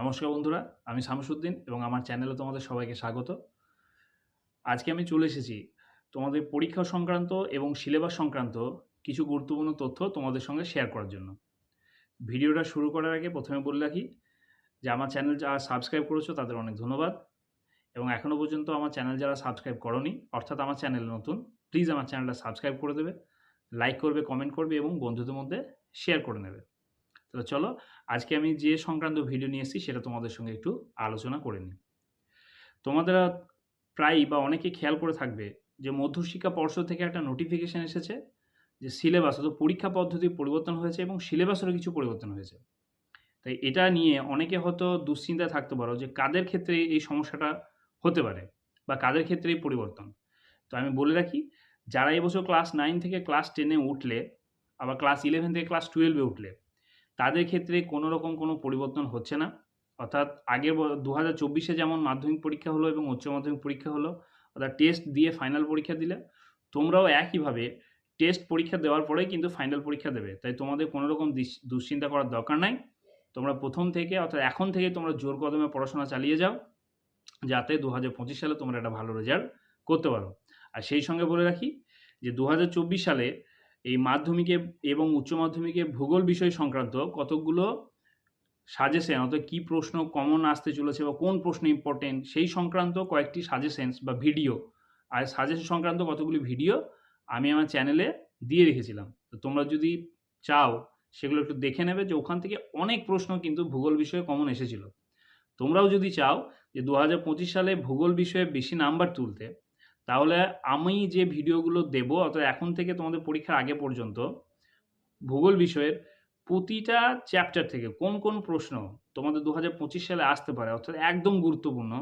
নমস্কার বন্ধুরা, আমি শামসুদ্দিন এবং আমার চ্যানেলে তোমাদের সবাইকে স্বাগত। আজকে আমি চলে এসেছি তোমাদের পরীক্ষা সংক্রান্ত এবং সিলেবাস সংক্রান্ত কিছু গুরুত্বপূর্ণ তথ্য তোমাদের সঙ্গে শেয়ার করার জন্য। ভিডিওটা শুরু করার আগে প্রথমে বলে রাখি যে আমার চ্যানেল যারা সাবস্ক্রাইব করেছ তাদের অনেক ধন্যবাদ এবং এখনও পর্যন্ত আমার চ্যানেল যারা সাবস্ক্রাইব করনি, অর্থাৎ আমার চ্যানেল নতুন প্লিজ আমার চ্যানেলটা সাবস্ক্রাইব করে দেবে লাইক করবে কমেন্ট করবে এবং বন্ধুদের মধ্যে শেয়ার করে নেবে। তো চলো, আজকে আমি যে সংক্রান্ত ভিডিও নিয়ে এসেছি সেটা তোমাদের সঙ্গে একটু আলোচনা করে নিই। তোমাদের প্রায়ই বা অনেকে খেয়াল করে থাকবে যে মধ্যশিক্ষা পর্ষদ থেকে একটা নোটিফিকেশান এসেছে যে সিলেবাস অর্থাৎ পরীক্ষা পদ্ধতি পরিবর্তন হয়েছে এবং সিলেবাসেরও কিছু পরিবর্তন হয়েছে। তাই এটা নিয়ে অনেকে হয়তো দুশ্চিন্তায় থাকতে পারো যে কাদের ক্ষেত্রে এই সমস্যাটা হতে পারে বা কাদের ক্ষেত্রে এই পরিবর্তন। তো আমি বলে রাখি, যারা এবছর ক্লাস নাইন থেকে ক্লাস টেনে উঠলে, আবার ক্লাস ইলেভেন থেকে ক্লাস টুয়েলভে উঠলে তাদের ক্ষেত্রে কোনো রকম কোনো পরিবর্তন হচ্ছে না। অর্থাৎ আগের দু হাজার চব্বিশে যেমন মাধ্যমিক পরীক্ষা হলো এবং উচ্চ মাধ্যমিক পরীক্ষা হলো, অর্থাৎ টেস্ট দিয়ে ফাইনাল পরীক্ষা দিলে, তোমরাও একইভাবে টেস্ট পরীক্ষা দেওয়ার পরেই কিন্তু ফাইনাল পরীক্ষা দেবে। তাই তোমাদের কোনো রকম দুশ্চিন্তা করার দরকার নাই। তোমরা প্রথম থেকে, অর্থাৎ এখন থেকে তোমরা জোর কদমে পড়াশোনা চালিয়ে যাও, যাতে দু হাজার পঁচিশ সালে তোমরা একটা ভালো রেজাল্ট করতে পারো। আর সেই সঙ্গে বলে রাখি যে দু হাজার চব্বিশ সালে এই মাধ্যমিকে এবং উচ্চ মাধ্যমিকে ভূগোল বিষয় সংক্রান্ত কতকগুলো সাজেশন, অর্থাৎ কী প্রশ্ন কমন আসতে চলেছে বা কোন প্রশ্ন ইম্পর্টেন্ট সেই সংক্রান্ত কয়েকটি সাজেশনস বা ভিডিও আর সাজেশন সংক্রান্ত কতগুলি ভিডিও আমি আমার চ্যানেলে দিয়ে রেখেছিলাম। তো তোমরা যদি চাও, সেগুলো একটু দেখে নেবে যে ওখান থেকে অনেক প্রশ্ন কিন্তু ভূগোল বিষয়ে কমন এসেছিল। তোমরাও যদি চাও যে দু হাজার পঁচিশ সালে ভূগোল বিষয়ে বেশি নাম্বার তুলতে তাহলে আমি যে ভিডিওগুলো দেবো, অর্থাৎ এখন থেকে তোমাদের পরীক্ষার আগে পর্যন্ত, ভূগোল বিষয়ের প্রতিটা চ্যাপ্টার থেকে কোন কোন প্রশ্ন তোমাদের দু হাজার পঁচিশ সালে আসতে পারে, অর্থাৎ একদম গুরুত্বপূর্ণ,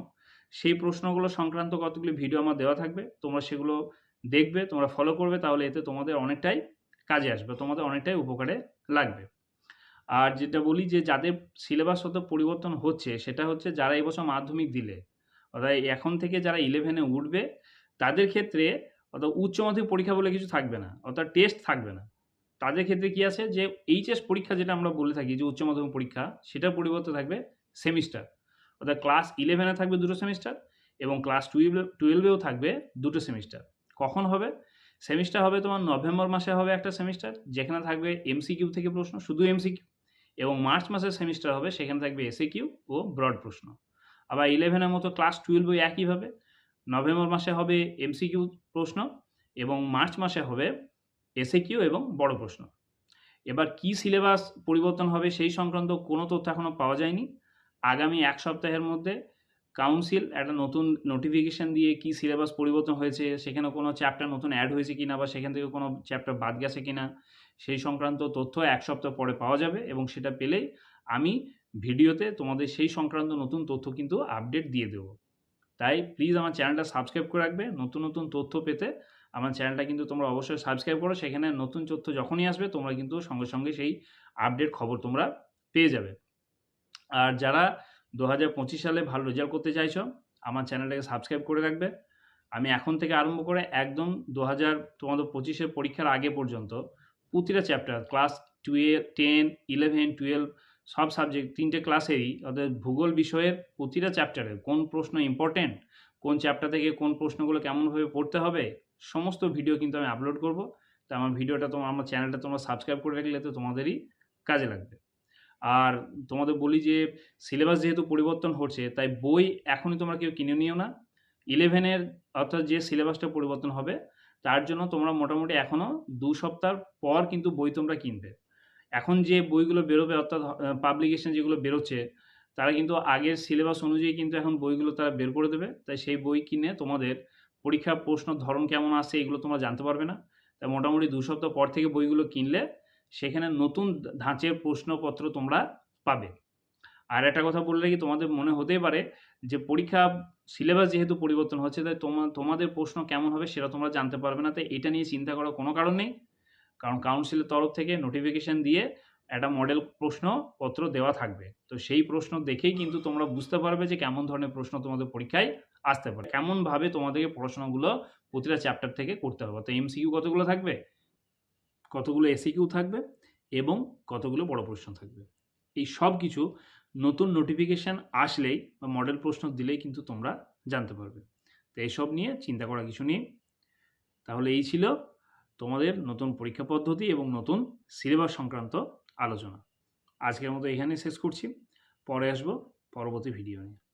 সেই প্রশ্নগুলো সংক্রান্ত কতগুলি ভিডিও আমার দেওয়া থাকবে, তোমরা সেগুলো দেখবে, তোমরা ফলো করবে, তাহলে এতে তোমাদের অনেকটাই কাজে আসবে, তোমাদের অনেকটাই উপকারে লাগবে। আর যেটা বলি যে যাদের সিলেবাস হয়তো পরিবর্তন হচ্ছে, সেটা হচ্ছে যারা এবছর মাধ্যমিক দিলে, অর্থাৎ এখন থেকে যারা ইলেভেনে উঠবে তাদের ক্ষেত্রে অর্থাৎ উচ্চ মাধ্যমিক পরীক্ষা বলে কিছু থাকবে না, অর্থাৎ টেস্ট থাকবে না। তাদের ক্ষেত্রে কি আছে যে এইচএস পরীক্ষা যেটা আমরা বলে থাকি যে উচ্চ মাধ্যমিক পরীক্ষা, সেটার পরিবর্তে থাকবে সেমিস্টার অর্থাৎ ক্লাস ইলেভেনে থাকবে দুটো সেমিস্টার এবং ক্লাস টুয়েলভে টুয়েলভেও থাকবে দুটো সেমিস্টার কখন হবে? সেমিস্টার হবে তোমার নভেম্বর মাসে হবে একটা সেমিস্টার যেখানে থাকবে এমসিকিউ থেকে প্রশ্ন, শুধু এমসিকিউ এবং মার্চ মাসের সেমিস্টার হবে, সেখানে থাকবে এসএ কিউ ও ব্রড প্রশ্ন। আবার ইলেভেনের মতো ক্লাস টুয়েলভে একইভাবে। নভেম্বর মাসে হবে এমসিকিউ প্রশ্ন এবং মার্চ মাসে হবে এসএ কিউ এবং বড় প্রশ্ন। এবার কি সিলেবাস পরিবর্তন হবে সেই সংক্রান্ত কোনো তথ্য এখনও পাওয়া যায়নি। আগামী এক সপ্তাহের মধ্যে কাউন্সিল একটা নতুন নোটিফিকেশান দিয়ে কি সিলেবাস পরিবর্তন হয়েছে, সেখানে কোনো চ্যাপ্টার নতুন অ্যাড হয়েছে কিনা বা সেখান থেকে কোনো চ্যাপ্টার বাদ গেছে কিনা, সেই সংক্রান্ত তথ্য এক সপ্তাহ পরে পাওয়া যাবে এবং সেটা পেলেই আমি ভিডিওতে তোমাদের সেই সংক্রান্ত নতুন তথ্য কিন্তু আপডেট দিয়ে দেবো। তাই প্লিজ আমার চ্যানেলটা সাবস্ক্রাইব করে রাখবে। নতুন নতুন তথ্য পেতে আমার চ্যানেলটা কিন্তু তোমরা অবশ্যই সাবস্ক্রাইব করো। সেখানে নতুন তথ্য যখনই আসবে, তোমরা কিন্তু সঙ্গে সঙ্গে সেই আপডেট খবর তোমরা পেয়ে যাবে। আর যারা দু হাজার পঁচিশ সালে ভালো রেজাল্ট করতে চাইছো, আমার চ্যানেলটাকে সাবস্ক্রাইব করে রাখবে। আমি এখন থেকে আরম্ভ করে একদম দু হাজার তোমাদের পঁচিশের পরীক্ষার আগে পর্যন্ত প্রতিটা chapter class twelve ten eleven twelve সব সাবজেক্ট তিনটে ক্লাসেরই অর্থাৎ ভূগোল বিষয়ের প্রতিটা চ্যাপ্টারে কোন প্রশ্ন ইম্পর্টেন্ট কোন চ্যাপ্টার থেকে কোন প্রশ্নগুলো কেমনভাবে পড়তে হবে, সমস্ত ভিডিও কিন্তু আমি আপলোড করব। তো আমার ভিডিওটা তোমার আমার চ্যানেলটা তোমরা সাবস্ক্রাইব করে রাখলে তো তোমাদেরই কাজে লাগবে। আর তোমাদের বলি যে সিলেবাস যেহেতু পরিবর্তন হচ্ছে, তাই বই এখনই তোমরা কেউ কিনে নিও না। ইলেভেনের অর্থাৎ যে সিলেবাসটা পরিবর্তন হবে, তার জন্য তোমরা মোটামুটি এখনও দু সপ্তাহ পর কিন্তু বই তোমরা কিনবে। এখন যে বইগুলো বেরোবে, অর্থাৎ পাবলিকেশন যেগুলো বেরোচ্ছে, তারা কিন্তু আগের সিলেবাস অনুযায়ী কিন্তু এখন বইগুলো তারা বের করে দেবে। তাই সেই বই কিনে তোমাদের পরীক্ষা প্রশ্ন, ধরন কেমন আসে এগুলো তোমরা জানতে পারবে না। তাই মোটামুটি দু সপ্তাহ পর থেকে বইগুলো কিনলে সেখানে নতুন ধাঁচের প্রশ্নপত্র তোমরা পাবে। আর একটা কথা বললে কি তোমাদের মনে হতেই পারে যে পরীক্ষা সিলেবাস যেহেতু পরিবর্তন হচ্ছে, তাই তোমা, তোমাদের প্রশ্ন কেমন হবে সেটা তোমরা জানতে পারবে না। তাই এটা নিয়ে চিন্তা করার কোনো কারণ নেই। কারণ কাউন্সিলের তরফ থেকে নোটিফিকেশান দিয়ে একটা মডেল প্রশ্নপত্র দেওয়া থাকবে। তো সেই প্রশ্ন দেখেই কিন্তু তোমরা বুঝতে পারবে যে কেমন ধরনের প্রশ্ন তোমাদের পরীক্ষায় আসতে পারে। কেমনভাবে তোমাদেরকে পড়াশোনাগুলো প্রতিটা চ্যাপ্টার থেকে করতে হবে। তো এমসিকিউ কতগুলো থাকবে? কতগুলো এসিকিউ থাকবে? এবং কতগুলো বড় প্রশ্ন থাকবে? এই সব কিছু নতুন নোটিফিকেশান আসলেই বা মডেল প্রশ্ন দিলেই কিন্তু তোমরা জানতে পারবে। তো এইসব নিয়ে চিন্তা করা কিছু নেই। তাহলে এই ছিল তোমাদের নতুন পরীক্ষা পদ্ধতি এবং নতুন সিলেবাস সংক্রান্ত আলোচনা। আজকের মতো এখানে শেষ করছি। পরে আসব পরবর্তী ভিডিও নিয়ে।